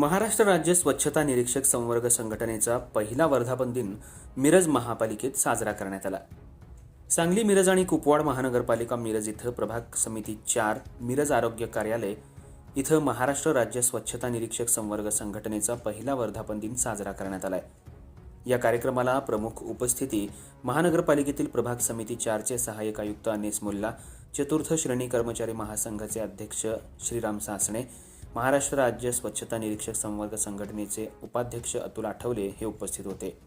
महाराष्ट्र राज्य स्वच्छता निरीक्षक संवर्ग संघटनेचा पहिला वर्धापन दिन मिरज महापालिकेत साजरा करण्यात आला. सांगली मिरज आणि कुपवाड महानगरपालिका मिरज इथं प्रभाग समिती चार मिरज आरोग्य कार्यालय इथं महाराष्ट्र राज्य स्वच्छता निरीक्षक संवर्ग संघटनेचा पहिला वर्धापन दिन साजरा करण्यात आलाय. या कार्यक्रमाला प्रमुख उपस्थिती महानगरपालिकेतील प्रभाग समिती चारचे सहाय्यक आयुक्त अनिस मुल्ला चतुर्थ श्रेणी कर्मचारी महासंघाचे अध्यक्ष श्रीराम सासणे महाराष्ट्र राज्य स्वच्छता निरीक्षक संवर्ग संघटनेचे उपाध्यक्ष अतुल आठवले हे उपस्थित होते.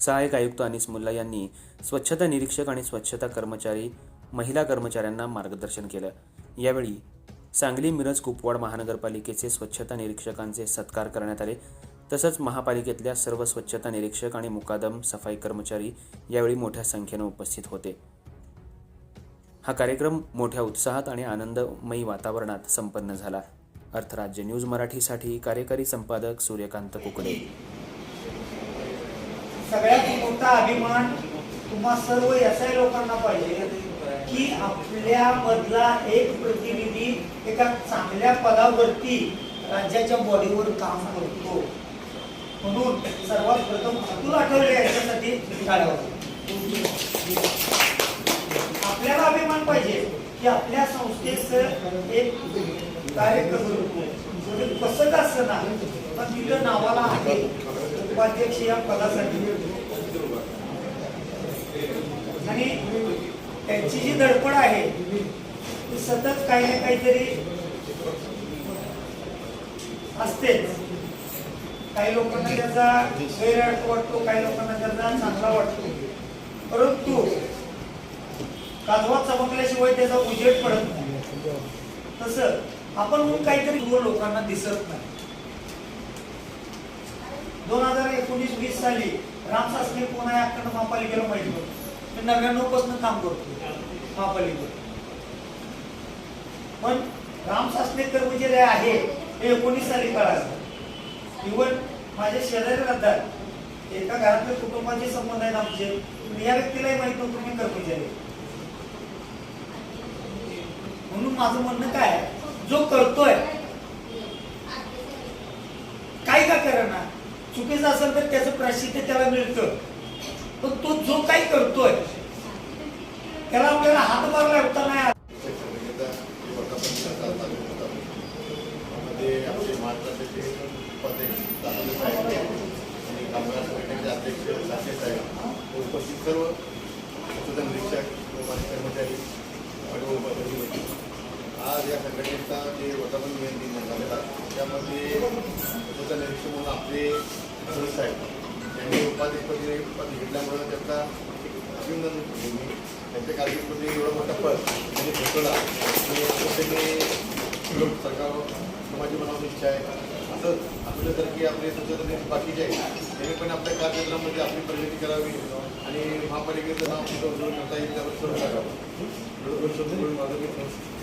सहाय्यक आयुक्त अनिस मुल्ला यांनी स्वच्छता निरीक्षक आणि स्वच्छता कर्मचारी महिला कर्मचाऱ्यांना मार्गदर्शन केलं. यावेळी सांगली मिरज कुपवाड महानगरपालिकेचे स्वच्छता निरीक्षकांचे सत्कार करण्यात आले. तसंच महापालिकेतल्या सर्व स्वच्छता निरीक्षक आणि मुकादम सफाई कर्मचारी यावेळी मोठ्या संख्येनं उपस्थित होते. हा कार्यक्रम मोठ्या उत्साहात आणि आनंदमयी वातावरणात संपन्न झाला. अर्थराज्य न्यूज मराठीसाठी कार्यकारी संपादक सूर्यकांत कुकडे. सगळ्यात मोठा अभिमान तुम्हा सर्व एसआय लोकांना पाहिजे की आपल्या मधला एक प्रतिनिधी एका चांगल्या पदावरती राज्याच्या बॉडीवर काम करतो. म्हणून सर्वात प्रथम अतुल आठवले याच्यासाठी आपल्याला अभिमान पाहिजे की आपल्या संस्थेचं एक कार्यकर्ते म्हणजे कसं का असं पण तिथं नावाला आहे. उपाध्यक्ष या पदासाठी. आणि त्यांची जी धडपड आहे ती सतत काही ना काहीतरी असतेच. काही लोकांना त्याचा गैरअर्थ वाटतो काही लोकांना त्याचा चांगला वाटतो. परंतु काजवा चमकल्याशिवाय त्याचा उजेड पडत नाही. तसं आपण म्हणून काहीतरी दूर लोकांना दिसत नाही. दोन हजार एकोणीस वीस साली रामसासने पुन्हा कोण आहे महापालिकेला माहिती होतं. मी नव्याण्णवपासून काम करतो महापालिकेवर पण राम कर्मचारी आहे हे एकोणीस साली कळायचं इव्हन माझे शेजारी राहतात एका घरातले कुटुंबाचे संबंध आहेत आमचे. पण या व्यक्तीलाही माहीत नव्हतं मी कर्मचारी म्हणून माझं म्हणणं काय आहे? जो करतोय. काय का करणार? चुकीचं असेल तर त्याचं प्राश्चित्य त्याला मिळतं. पण तो जो काही करतोय त्याला आपल्याला हातभार लावता नाही उपस्थित सर्व जे वर्धापन करतात चालू होतात त्यामध्ये आपले महाराष्ट्राचे उपाध्यक्ष दादाजी साहेब आणि कामगार संघटनेचे अध्यक्ष साठे साहेब उपस्थित सर्व स्वच्छता निरीक्षक व माझे कर्मचारी सर्व उपस्थित होते आज या संघटनेचा जे वर्धापन दिन झालेला त्यामध्ये स्वच्छता निरीक्षक म्हणून आपले सदस्य आहेत त्यांनी उपाध्यक्षपदी पद घेतल्यामुळं त्यांचा अभिनंदन मी. त्यांच्या कारकिर्दीमध्ये एवढं मोठा पद म्हणजे घेतलं आणि असं लोक सरकार समाजी बनवण्याची इच्छा आहे. असं आपल्यासारखी आपले सदस्य बाकीचे आहेत त्यांनी पण आपल्या कार्यक्रमामध्ये आपली प्रगती करावी आणि महापालिकेचं नाव सुद्धा उजळून करता येईल त्यावर सुरू करावं. एवढं शब्द माझं